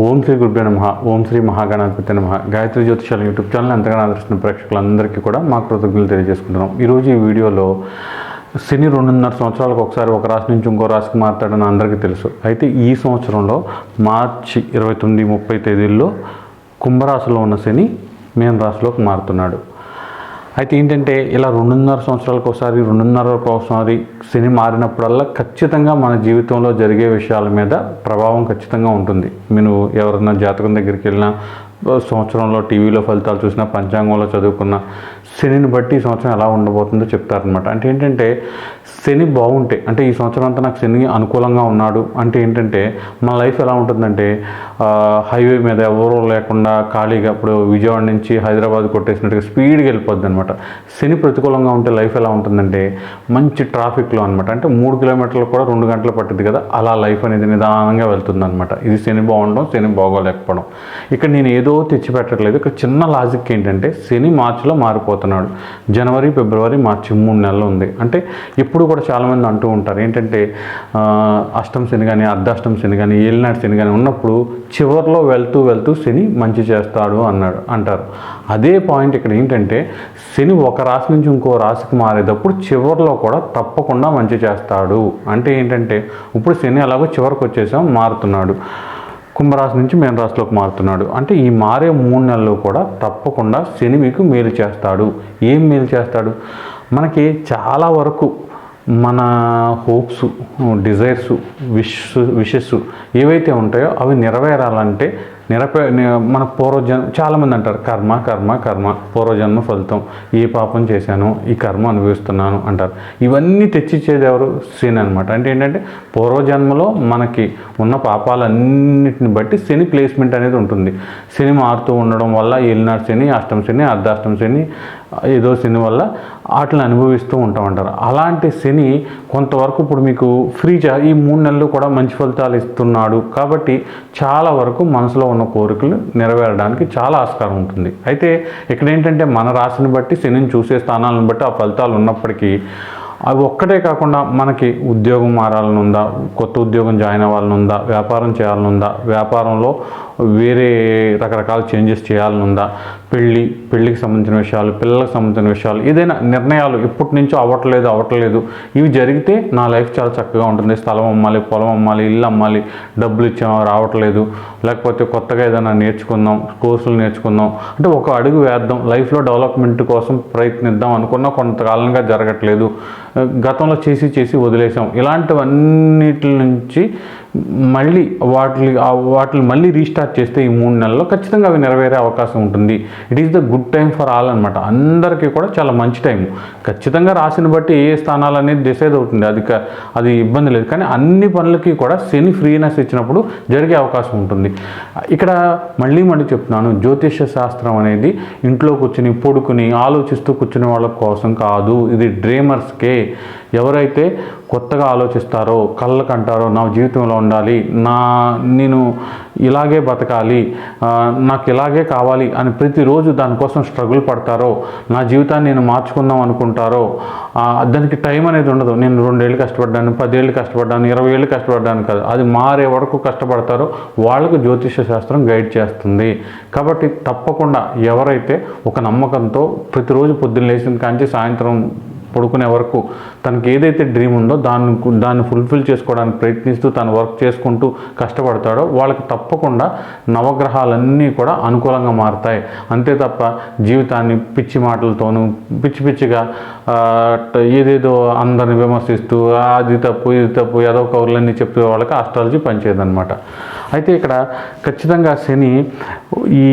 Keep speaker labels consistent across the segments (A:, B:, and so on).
A: ఓం శ్రీ గురుభ్యో నమ. ఓం శ్రీ మహాగణాధిపతి నమ. గాయత్రి జ్యోతిషాల యూట్యూబ్ ఛానల్ ఎంతగానో ఆదరిస్తున్న ప్రేక్షకులందరికీ కూడా మా కృతజ్ఞతలు తెలియజేసుకుంటున్నాం. ఈరోజు ఈ వీడియోలో శని రెండున్నర సంవత్సరాలకు ఒకసారి ఒక రాశి నుంచి ఇంకో రాశికి మారుతాడని అందరికీ తెలుసు. అయితే ఈ సంవత్సరంలో మార్చి ఇరవై తొమ్మిది ముప్పై తేదీల్లో కుంభరాశిలో ఉన్న శని మేన రాశిలోకి మారుతున్నాడు. అయితే ఏంటంటే ఇలా రెండున్నర సంవత్సరాలకు ఒకసారి రెండున్నర ఒకసారి సినిమా మారినప్పుడల్లా ఖచ్చితంగా మన జీవితంలో జరిగే విషయాల మీద ప్రభావం ఖచ్చితంగా ఉంటుంది. మీరు ఎవరైనా జాతకం దగ్గరికి వెళ్ళినా సంవత్సరంలో టీవీలో ఫలితాలు చూసినా పంచాంగంలో చదువుకున్న శనిని బట్టి ఈ సంవత్సరం ఎలా ఉండబోతుందో చెప్తారనమాట అంటే ఏంటంటే శని బాగుంటే అంటే ఈ సంవత్సరం అంతా నాకు శని అనుకూలంగా ఉన్నాడు అంటే ఏంటంటే మన లైఫ్ ఎలా ఉంటుందంటే హైవే మీద ఎవరో లేకుండా ఖాళీగా ఇప్పుడు విజయవాడ నుంచి హైదరాబాద్ కొట్టేసినట్టుగా స్పీడ్గా వెళ్ళిపోద్ది అనమాట శని ప్రతికూలంగా ఉంటే లైఫ్ ఎలా ఉంటుందంటే మంచి ట్రాఫిక్లో అనమాట అంటే మూడు కిలోమీటర్లు కూడా రెండు గంటలు పట్టింది కదా అలా లైఫ్ అనేది నిదానంగా వెళ్తుంది అనమాట ఇది శని బాగుండడం శని బాగోలేకపోవడం. ఇక్కడ నేను ఏదో తెచ్చిపెట్టట్లేదు. ఇక్కడ చిన్న లాజిక్ ఏంటంటే శని మార్చిలో మారిపోతున్నాడు. జనవరి ఫిబ్రవరి మార్చి మూడు నెలలు ఉంది. అంటే ఇప్పుడు కూడా చాలామంది అంటూ ఉంటారు. ఏంటంటే అష్టం శని కానీ అర్ధాష్టం శని కానీ ఏలినాటి శని కానీ ఉన్నప్పుడు చివరిలో వెళ్తూ వెళ్తూ శని మంచి చేస్తాడు అన్నాడు అంటారు. అదే పాయింట్ ఇక్కడ ఏంటంటే శని ఒక రాశి నుంచి ఇంకో రాశికి మారేటప్పుడు చివరిలో కూడా తప్పకుండా మంచి చేస్తాడు. అంటే ఏంటంటే ఇప్పుడు శని ఎలాగో చివరికి వచ్చేసాం మారుతున్నాడు. కుంభరాశి నుంచి మేన రాశిలోకి మారుతున్నాడు. అంటే ఈ మారే మూడు నెలలు కూడా తప్పకుండా శని మీకు మేలు చేస్తాడు. ఏం మేలు చేస్తాడు? మనకి చాలా వరకు మన హోప్స్ డిజైర్స్ విష్ విషెస్ ఏవైతే ఉంటాయో అవి నెరవేరాలంటే నిరపే మన పూర్వజన్మ చాలామంది అంటారు కర్మ కర్మ కర్మ పూర్వజన్మ ఫలితం ఏ పాపం చేశాను ఈ కర్మ అనుభవిస్తున్నాను అంటారు. ఇవన్నీ తెచ్చిచ్చేది ఎవరు? శని అనమాట అంటే ఏంటంటే పూర్వజన్మలో మనకి ఉన్న పాపాలన్నిటిని బట్టి శని ప్లేస్మెంట్ అనేది ఉంటుంది. శని మారుతూ ఉండడం వల్ల ఏలినాడు శని అష్టం శని అర్ధాష్టం శని ఏదో శని వల్ల వాటిని అనుభవిస్తూ ఉంటాం అంటారు. అలాంటి శని కొంతవరకు ఇప్పుడు మీకు ఫ్రీ చే ఈ మూడు నెలలు కూడా మంచి ఫలితాలు ఇస్తున్నాడు. కాబట్టి చాలా వరకు మనసులో ఉన్న కోరికలు నెరవేరడానికి చాలా ఆస్కారం ఉంటుంది. అయితే ఇక్కడ ఏంటంటే మన రాశిని బట్టి శనిని చూసే స్థానాలను బట్టి ఆ ఫలితాలు ఉన్నప్పటికీ అవి ఒక్కటే కాకుండా మనకి ఉద్యోగం మారాలని ఉందా కొత్త ఉద్యోగం జాయిన్ అవ్వాలని ఉందా వ్యాపారం చేయాలనుందా వ్యాపారంలో వేరే రకరకాల చేంజెస్ చేయాలని ఉందా పెళ్ళి పెళ్ళికి సంబంధించిన విషయాలు పిల్లలకు సంబంధించిన విషయాలు ఏదైనా నిర్ణయాలు ఇప్పటి నుంచో అవ్వట్లేదు అవ్వట్లేదు. ఇవి జరిగితే నా లైఫ్ చాలా చక్కగా ఉంటుంది. స్థలం అమ్మాలి పొలం అమ్మాలి ఇల్లు అమ్మాలి డబ్బులు ఇచ్చాం రావట్లేదు. లేకపోతే కొత్తగా ఏదైనా నేర్చుకుందాం కోర్సులు నేర్చుకుందాం. అంటే ఒక అడుగు వేద్దాం. లైఫ్లో డెవలప్మెంట్ కోసం ప్రయత్నిద్దాం అనుకున్నా కొంతకాలంగా జరగట్లేదు. గతంలో చేసి చేసి వదిలేసాం. ఇలాంటివన్నిటి నుంచి మళ్ళీ వాటి వాటిని మళ్ళీ రీస్టార్ట్ చేస్తే ఈ మూడు నెలల్లో ఖచ్చితంగా అవి నెరవేరే అవకాశం ఉంటుంది. It is the good time for all అనమాట అందరికీ కూడా చాలా మంచి టైం ఖచ్చితంగా రాసిన బట్టి ఏ ఏ స్థానాలు అనేది డిసైడ్ అవుతుంది. అది అది ఇబ్బంది లేదు. కానీ అన్ని పనులకి కూడా శని ఫ్రీనెస్ ఇచ్చినప్పుడు జరిగే అవకాశం ఉంటుంది. ఇక్కడ మళ్ళీ మళ్ళీ చెప్తున్నాను. జ్యోతిష శాస్త్రం అనేది ఇంట్లో కూర్చుని పొడుకుని ఆలోచిస్తూ కూర్చునే వాళ్ళ కోసం కాదు. ఇది డ్రీమర్స్కే ఎవరైతే కొత్తగా ఆలోచిస్తారో కళ్ళకు అంటారో నా జీవితంలో ఉండాలి నా నేను ఇలాగే బతకాలి నాకు ఇలాగే కావాలి అని ప్రతిరోజు దానికోసం స్ట్రగుల్ పడతారో నా జీవితాన్ని నేను మార్చుకుందాం అనుకుంటారో దానికి టైం అనేది ఉండదు. నేను రెండేళ్ళు కష్టపడ్డాను పదేళ్ళు కష్టపడ్డాను ఇరవై ఏళ్ళు కష్టపడ్డాను కాదు. అది మారే వరకు కష్టపడతారో వాళ్ళకు జ్యోతిష శాస్త్రం గైడ్ చేస్తుంది. కాబట్టి తప్పకుండా ఎవరైతే ఒక నమ్మకంతో ప్రతిరోజు పొద్దున్న లేచిన కాంచి సాయంత్రం పడుకునే వరకు తనకి ఏదైతే డ్రీమ్ ఉందో దాన్ని దాన్ని ఫుల్ఫిల్ చేసుకోవడానికి ప్రయత్నిస్తూ తను వర్క్ చేసుకుంటూ కష్టపడతాడో వాళ్ళకి తప్పకుండా నవగ్రహాలన్నీ కూడా అనుకూలంగా మారుతాయి. అంతే తప్ప జీవితాన్ని పిచ్చి మాటలతోనూ పిచ్చి పిచ్చిగా ఏదేదో అందరిని విమర్శిస్తూ అది తప్పు ఇది తప్పు ఏదో కౌరులన్నీ చెప్పే వాళ్ళకి ఆస్ట్రాలజీ పనిచేయదనమాట అయితే ఇక్కడ ఖచ్చితంగా శని ఈ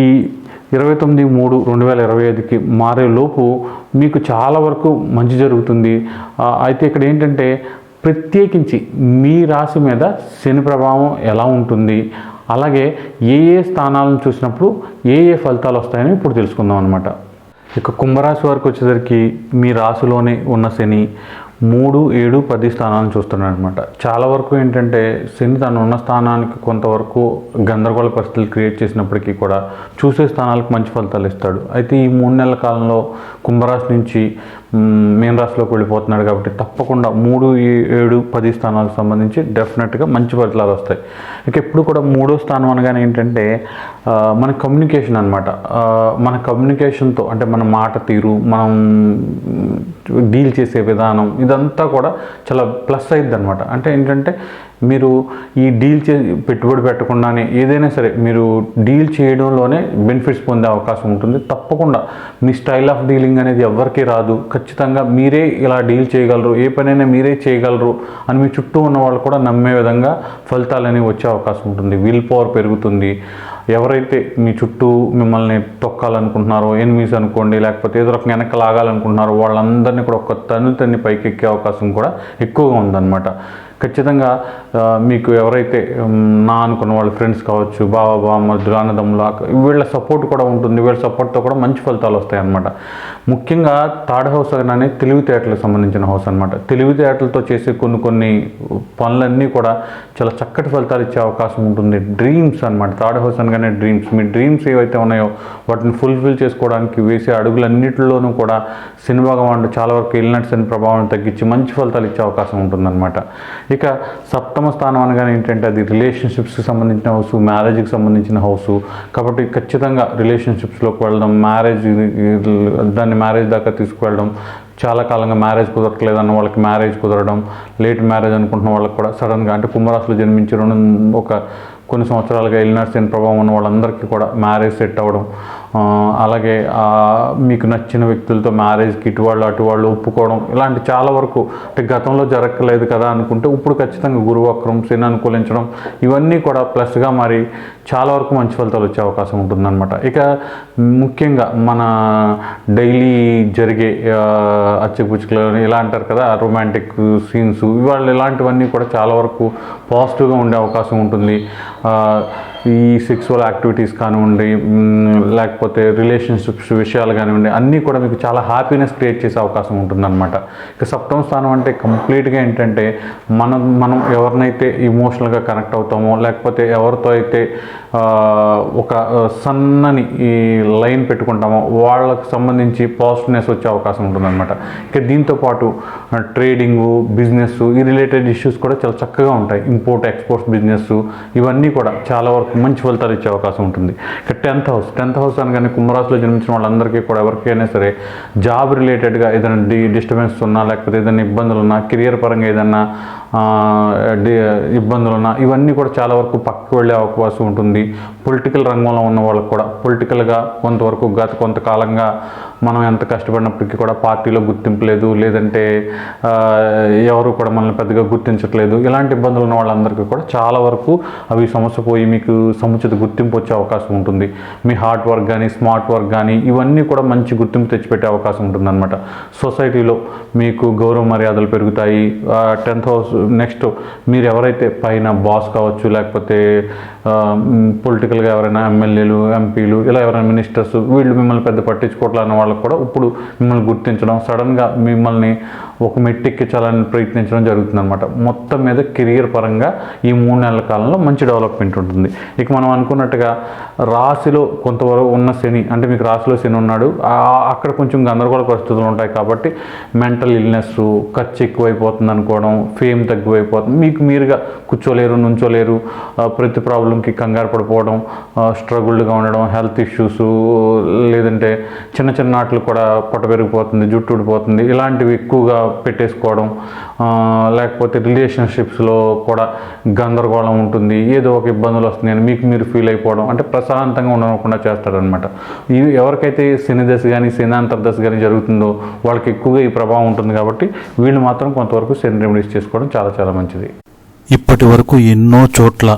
A: ఇరవై తొమ్మిది మూడు రెండు వేల ఇరవై ఐదుకి మారేలోపు మీకు చాలా వరకు మంచి జరుగుతుంది. అయితే ఇక్కడ ఏంటంటే ప్రత్యేకించి మీ రాశి మీద శని ప్రభావం ఎలా ఉంటుంది? అలాగే ఏ ఏ స్థానాలను చూసినప్పుడు ఏ ఏ ఫలితాలు వస్తాయని ఇప్పుడు తెలుసుకుందాం అనమాట ఇక కుంభరాశి వరకు వచ్చేసరికి మీ రాశిలోనే ఉన్న శని మూడు ఏడు పది స్థానాలను చూస్తున్నాడు అనమాట చాలా వరకు ఏంటంటే శని తను ఉన్న స్థానానికి కొంతవరకు గందరగోళ పరిస్థితులు క్రియేట్ చేసినప్పటికీ కూడా చూసే స్థానాలకు మంచి ఫలితాలు ఇస్తాడు. అయితే ఈ మూడు నెలల కాలంలో కుంభరాశి నుంచి మీనరాశిలోకి వెళ్ళిపోతున్నాడు కాబట్టి తప్పకుండా మూడు ఏడు పది స్థానాలకు సంబంధించి డెఫినెట్గా మంచి ఫలితాలు వస్తాయి. ఇక ఎప్పుడు కూడా మూడో స్థానం అనగానే ఏంటంటే మన కమ్యూనికేషన్ అనమాట మన కమ్యూనికేషన్తో అంటే మన మాట తీరు మనం డీల్ చేసే విధానం ఇదంతా కూడా చాలా ప్లస్ అయింది అనమాట అంటే ఏంటంటే మీరు ఈ డీల్ చే పెట్టుబడి పెట్టకుండానే ఏదైనా సరే మీరు డీల్ చేయడంలోనే బెనిఫిట్స్ పొందే అవకాశం ఉంటుంది. తప్పకుండా మీ స్టైల్ ఆఫ్ డీలింగ్ అనేది ఎవరికీ రాదు. ఖచ్చితంగా మీరే ఇలా డీల్ చేయగలరు ఏ పనైనా మీరే చేయగలరు అని మీ చుట్టూ ఉన్న వాళ్ళు కూడా నమ్మే విధంగా ఫలితాలు అనేవి వచ్చే అవకాశం ఉంటుంది. విల్ పవర్ పెరుగుతుంది. ఎవరైతే మీ చుట్టూ మిమ్మల్ని తొక్కాలనుకుంటున్నారో ఎనిమిస్ అనుకోండి లేకపోతే ఏదో రకంగా వెనక్కి లాగాలనుకుంటున్నారో వాళ్ళందరినీ కూడా ఒక తను తన్ని పైకెక్కే అవకాశం కూడా ఎక్కువగా ఉందన్నమాట. ఖచ్చితంగా మీకు ఎవరైతే నా అనుకున్న వాళ్ళ ఫ్రెండ్స్ కావచ్చు బావ బామ్మ అన్నదమ్ములు వీళ్ళ సపోర్ట్ కూడా ఉంటుంది వీళ్ళ సపోర్ట్తో కూడా మంచి ఫలితాలు వస్తాయి అన్నమాట ముఖ్యంగా థర్డ్ హౌస్ అనేది తెలివితేటలకు సంబంధించిన హౌస్ అనమాట తెలివితేటలతో చేసే కొన్ని కొన్ని పనులన్నీ కూడా చాలా చక్కటి ఫలితాలు ఇచ్చే అవకాశం ఉంటుంది. డ్రీమ్స్ అనమాట థర్డ్ హౌస్ అనగానే డ్రీమ్స్. మీ డ్రీమ్స్ ఏవైతే ఉన్నాయో వాటిని ఫుల్ఫిల్ చేసుకోవడానికి వేసే అడుగులన్నింటిలోనూ కూడా సినిమాగా భగవానుడు చాలా వరకు వెళ్ళినట్టు శని ప్రభావం తగ్గించి మంచి ఫలితాలు ఇచ్చే అవకాశం ఉంటుందన్నమాట. ఇక సప్తమ స్థానం అనగానే ఏంటంటే అది రిలేషన్షిప్స్కి సంబంధించిన హౌస్ మ్యారేజ్కి సంబంధించిన హౌస్. కాబట్టి ఖచ్చితంగా రిలేషన్షిప్స్లోకి వెళ్ళడం మ్యారేజ్ దాన్ని మ్యారేజ్ దాకా తీసుకువెళ్ళడం చాలా కాలంగా మ్యారేజ్ కుదరట్లేదు అన్న వాళ్ళకి మ్యారేజ్ కుదరడం లేట్ మ్యారేజ్ అనుకుంటున్న వాళ్ళకి కూడా సడన్గా అంటే కుంభరాశిలో జన్మించి రెండు ఒక కొన్ని సంవత్సరాలుగా ఎల్నర్స్ ప్రభావం ఉన్న వాళ్ళందరికీ కూడా మ్యారేజ్ సెట్ అవ్వడం అలాగే మీకు నచ్చిన వ్యక్తులతో మ్యారేజ్కి ఇటు వాళ్ళు అటు వాళ్ళు ఒప్పుకోవడం ఇలాంటి చాలా వరకు అంటే గతంలో జరగలేదు కదా అనుకుంటే ఇప్పుడు ఖచ్చితంగా గురువక్రం శని అనుకూలించడం ఇవన్నీ కూడా ప్లస్గా మరి చాలా వరకు మంచి ఫలితాలు వచ్చే అవకాశం ఉంటుందన్నమాట. ఇక ముఖ్యంగా మన డైలీ జరిగే అచ్చపుచ్చుకలు ఇలా అంటారు కదా రొమాంటిక్ సీన్స్ ఇవాళ ఇలాంటివన్నీ కూడా చాలా వరకు పాజిటివ్గా ఉండే అవకాశం ఉంటుంది. ఈ సెక్సువల్ యాక్టివిటీస్ కానివ్వండి లేకపోతే రిలేషన్షిప్స్ విషయాలు కానివ్వండి అన్నీ కూడా మీకు చాలా హ్యాపీనెస్ క్రియేట్ చేసే అవకాశం ఉంటుందన్నమాట. ఇక సప్తమ స్థానం అంటే కంప్లీట్గా ఏంటంటే మనం మనం ఎవరినైతే ఇమోషనల్గా కనెక్ట్ అవుతామో లేకపోతే ఎవరితో అయితే ఒక సన్నని ఈ లైన్ పెట్టుకుంటామో వాళ్ళకు సంబంధించి పాజిటివ్నెస్ వచ్చే అవకాశం ఉంటుందన్నమాట. ఇక దీంతో పాటు ట్రేడింగు బిజినెస్ ఈ రిలేటెడ్ ఇష్యూస్ కూడా చాలా చక్కగా ఉంటాయి. ఇంపోర్ట్ ఎక్స్పోర్ట్స్ బిజినెస్ ఇవన్నీ కూడా చాలా వరకు మంచి ఫలితాలు ఇచ్చే అవకాశం ఉంటుంది. ఇక టెన్త్ హౌస్ టెన్త్ హౌస్ అనగానే కుంభరాశిలో జన్మించిన వాళ్ళందరికీ కూడా ఎవరికైనా సరే జాబ్ రిలేటెడ్గా ఏదైనా డి డిస్టర్బెన్స్ ఉన్నా లేకపోతే ఏదైనా ఇబ్బందులు ఉన్నా కెరియర్ పరంగా ఏదైనా ఆ, ఇబ్బందులు ఇవన్నీ కూడా చాలా వరకు పక్కకు వెళ్ళే అవకాశం ఉంటుంది. పొలిటికల్ రంగంలో ఉన్న వాళ్ళకు కూడా. పొలిటికల్గా కొంతవరకు గత కొంతకాలంగా మనం ఎంత కష్టపడినప్పటికీ కూడా పార్టీలో గుర్తింపు లేదు. లేదంటే ఎవరు కూడా మనల్ని పెద్దగా గుర్తించట్లేదు. ఇలాంటి ఇబ్బందులు ఉన్న వాళ్ళందరికీ కూడా చాలా వరకు అవి సమస్య పోయి మీకు సముచిత గుర్తింపు వచ్చే అవకాశం ఉంటుంది. మీ హార్డ్ వర్క్ కానీ స్మార్ట్ వర్క్ కానీ ఇవన్నీ కూడా మంచి గుర్తింపు తెచ్చిపెట్టే అవకాశం ఉంటుందన్నమాట. సొసైటీలో మీకు గౌరవ మర్యాదలు పెరుగుతాయి. టెన్త్ హౌస్ నెక్స్ట్ మీరు ఎవరైతే పైన బాస్ కావచ్చు లేకపోతే పొలిటికల్గా ఎవరైనా ఎమ్మెల్యేలు ఎంపీలు ఇలా ఎవరైనా మినిస్టర్స్ వీళ్ళు మిమ్మల్ని పెద్ద పట్టించుకోవట్లే అన్న వాళ్ళకు కూడా ఇప్పుడు మిమ్మల్ని గుర్తించడం సడన్గా మిమ్మల్ని ఒక మెట్టెక్కించాలని ప్రయత్నించడం జరుగుతుంది అనమాట మొత్తం మీద కెరియర్ పరంగా ఈ మూడు నెలల కాలంలో మంచి డెవలప్మెంట్ ఉంటుంది. ఇక మనం అనుకున్నట్టుగా రాశిలో కొంతవరకు ఉన్న శని అంటే మీకు రాశిలో శని ఉన్నాడు అక్కడ కొంచెం గందరగోళ పరిస్థితులు ఉంటాయి కాబట్టి మెంటల్ ఇల్నెస్ ఖర్చు ఎక్కువైపోతుంది అనుకోవడం ఫేమ్ తగ్గిపోతుంది మీకు మీరుగా కూర్చోలేరు నుంచోలేరు ప్రతి ప్రాబ్లంకి కంగారు పడిపోవడం స్ట్రగుల్డ్గా ఉండడం హెల్త్ ఇష్యూస్ లేదంటే చిన్న చిన్న నాట్లు కూడా పొట్ట పెరిగిపోతుంది జుట్టు ఊడిపోతుంది. ఇలాంటివి ఎక్కువగా పెట్టేసుకోవడం లేకపోతే రిలేషన్షిప్స్లో కూడా గందరగోళం ఉంటుంది ఏదో ఒక ఇబ్బందులు వస్తున్నాయని మీకు మీరు ఫీల్ అయిపోవడం అంటే ప్రశాంతంగా ఉండకుండా చేస్తాడనమాట ఇవి ఎవరికైతే శనిదశ కానీ శని దశ కానీ జరుగుతుందో వాళ్ళకి ఎక్కువగా ఈ ప్రభావం ఉంటుంది కాబట్టి వీళ్ళు మాత్రం కొంతవరకు శని రెమెడీస్ చేసుకోవడం చాలా చాలా మంచిది.
B: ఇప్పటి వరకు ఎన్నో చోట్ల